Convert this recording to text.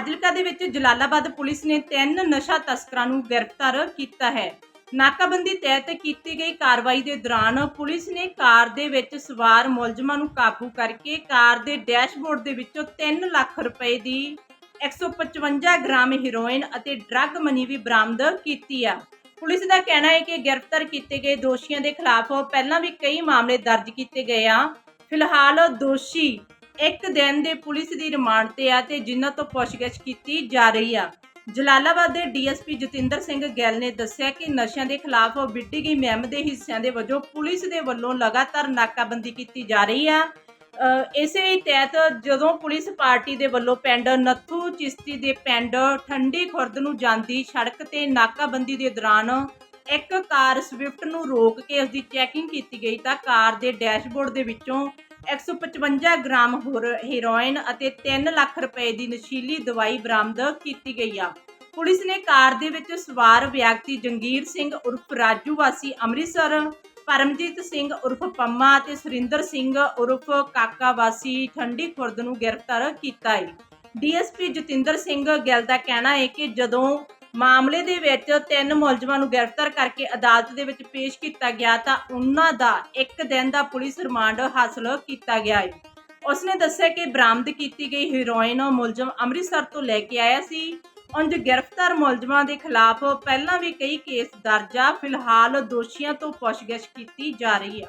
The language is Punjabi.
ਫਾਜ਼ਿਲਕਾ ਦੇ ਵਿੱਚ ਜਲਾਲਾਬਾਦ ਪੁਲਿਸ ਨੇ ਤਿੰਨ ਨਸ਼ਾ ਤਸਕਰਾਂ ਨੂੰ ਗ੍ਰਿਫਤਾਰ ਕੀਤਾ ਹੈ। ਨਾਕਾਬੰਦੀ ਤਹਿਤ ਕੀਤੀ ਗਈ ਕਾਰਵਾਈ ਦੇ ਦੌਰਾਨ ਪੁਲਿਸ ਨੇ ਕਾਰ ਦੇ ਵਿੱਚ ਸਵਾਰ ਮੁਲਜ਼ਮਾਂ ਨੂੰ ਕਾਬੂ ਕਰਕੇ ਕਾਰ ਦੇ ਡੈਸ਼ਬੋਰਡ ਦੇ ਵਿੱਚੋਂ 3 ਲੱਖ ਰੁਪਏ ਦੀ 155 ਗ੍ਰਾਮ ਹੀਰੋਇਨ ਅਤੇ ਡਰੱਗ ਮਨੀ ਵੀ ਬਰਾਮਦ ਕੀਤੀ ਆ। ਪੁਲਿਸ ਦਾ ਕਹਿਣਾ ਹੈ ਕਿ ਗ੍ਰਿਫਤਾਰ ਕੀਤੇ ਗਏ ਦੋਸ਼ੀਆਂ ਦੇ ਖਿਲਾਫ ਪਹਿਲਾਂ ਵੀ ਕਈ ਮਾਮਲੇ ਦਰਜ ਕੀਤੇ ਗਏ ਆ। ਫਿਲਹਾਲ ਦੋਸ਼ੀ ਇੱਕ ਦਿਨ ਦੇ ਪੁਲਿਸ ਦੀ ਰਿਮਾਂਡ ਤੇ ਆ ਤੇ ਜਿਨ੍ਹਾਂ ਤੋਂ ਪੁੱਛਗਿੱਛ ਕੀਤੀ ਜਾ ਰਹੀ ਆ। ਜਲਾਲਾਬਾਦ ਦੇ ਡੀਐਸਪੀ ਜਤਿੰਦਰ ਸਿੰਘ ਗੈਲ ਨੇ ਦੱਸਿਆ ਕਿ ਨਸ਼ਿਆਂ ਦੇ ਖਿਲਾਫ ਵਿੱਢੀ ਗਈ ਮੁਹਿੰਮ ਦੇ ਹਿੱਸਿਆਂ ਦੇ ਵਜੋਂ ਪੁਲਿਸ ਦੇ ਵੱਲੋਂ ਲਗਾਤਾਰ ਨਾਕਾਬੰਦੀ ਕੀਤੀ ਜਾ ਰਹੀ ਆ। ਇਸੇ ਹੀ ਤਹਿਤ ਜਦੋਂ ਪੁਲਿਸ ਪਾਰਟੀ ਦੇ ਵੱਲੋਂ ਪਿੰਡ ਨੱਥੂ ਚਿਸ਼ਤੀ ਦੇ ਪਿੰਡ ਠੰਡੀ ਖੁਰਦ ਨੂੰ ਜਾਂਦੀ ਸੜਕ ਤੇ ਨਾਕਾਬੰਦੀ ਦੇ ਦੌਰਾਨ ਇੱਕ ਕਾਰ ਸਵਿਫਟ ਨੂੰ ਰੋਕ ਕੇ ਉਸ ਦੀ ਚੈਕਿੰਗ ਕੀਤੀ ਗਈ ਤਾਂ ਕਾਰ ਦੇ ਡੈਸ਼ਬੋਰਡ ਦੇ ਵਿੱਚੋਂ 155 ਗ੍ਰਾਮ ਹੈਰੋਇਨ ਅਤੇ 3 ਲੱਖ ਰੁਪਏ ਦੀ ਨਸ਼ੀਲੀ ਦਵਾਈ ਬਰਾਮਦ ਕੀਤੀ ਗਈ ਆ। ਪੁਲਿਸ ਨੇ ਕਾਰ ਦੇ ਵਿੱਚ ਸਵਾਰ ਵਿਅਕਤੀ ਜੰਗੀਰ ਸਿੰਘ ਉਰਫ ਰਾਜੂ ਵਾਸੀ, ਅੰਮ੍ਰਿਤਸਰ, ਪਰਮਜੀਤ ਸਿੰਘ ਉਰਫ ਪੰਮਾ ਅਤੇ ਸੁਰਿੰਦਰ ਸਿੰਘ ਉਰਫ ਕਾਕਾ ਵਾਸੀ ਠੰਡੀ ਖੁਰਦ ਨੂੰ ਗ੍ਰਿਫਤਾਰ ਕੀਤਾ ਹੈ ਡੀਐਸਪੀ ਜਤਿੰਦਰ ਸਿੰਘ ਗਿੱਲ ਦਾ ਕਹਿਣਾ ਹੈ ਕਿ ਜਦੋਂ ਮਾਮਲੇ ਦੇ ਵਿੱਚ ਤਿੰਨ ਮੁਲਜ਼ਮਾਂ ਨੂੰ ਗ੍ਰਿਫਤਾਰ ਕਰਕੇ ਅਦਾਲਤ ਦੇ ਵਿੱਚ ਪੇਸ਼ ਕੀਤਾ ਗਿਆ ਤਾਂ ਉਹਨਾਂ ਦਾ ਇੱਕ ਦਿਨ ਦਾ ਪੁਲਿਸ ਰਿਮਾਂਡ ਹਾਸਲ ਕੀਤਾ ਗਿਆ ਹੈ। ਉਸਨੇ ਦੱਸਿਆ ਕਿ ਬਰਾਮਦ ਕੀਤੀ ਗਈ ਹੀਰੋਇਨ ਮੁਲਜ਼ਮ ਅੰਮ੍ਰਿਤਸਰ ਤੋਂ ਲੈ ਕੇ ਆਇਆ ਸੀ। ਉਂਝ ਗ੍ਰਿਫਤਾਰ ਮੁਲਜ਼ਮਾਂ ਦੇ ਖਿਲਾਫ ਪਹਿਲਾਂ ਵੀ ਕਈ ਕੇਸ ਦਰਜ ਆ। ਫਿਲਹਾਲ ਦੋਸ਼ੀਆਂ ਤੋਂ ਪੁੱਛਗਿੱਛ ਕੀਤੀ ਜਾ ਰਹੀ ਆ।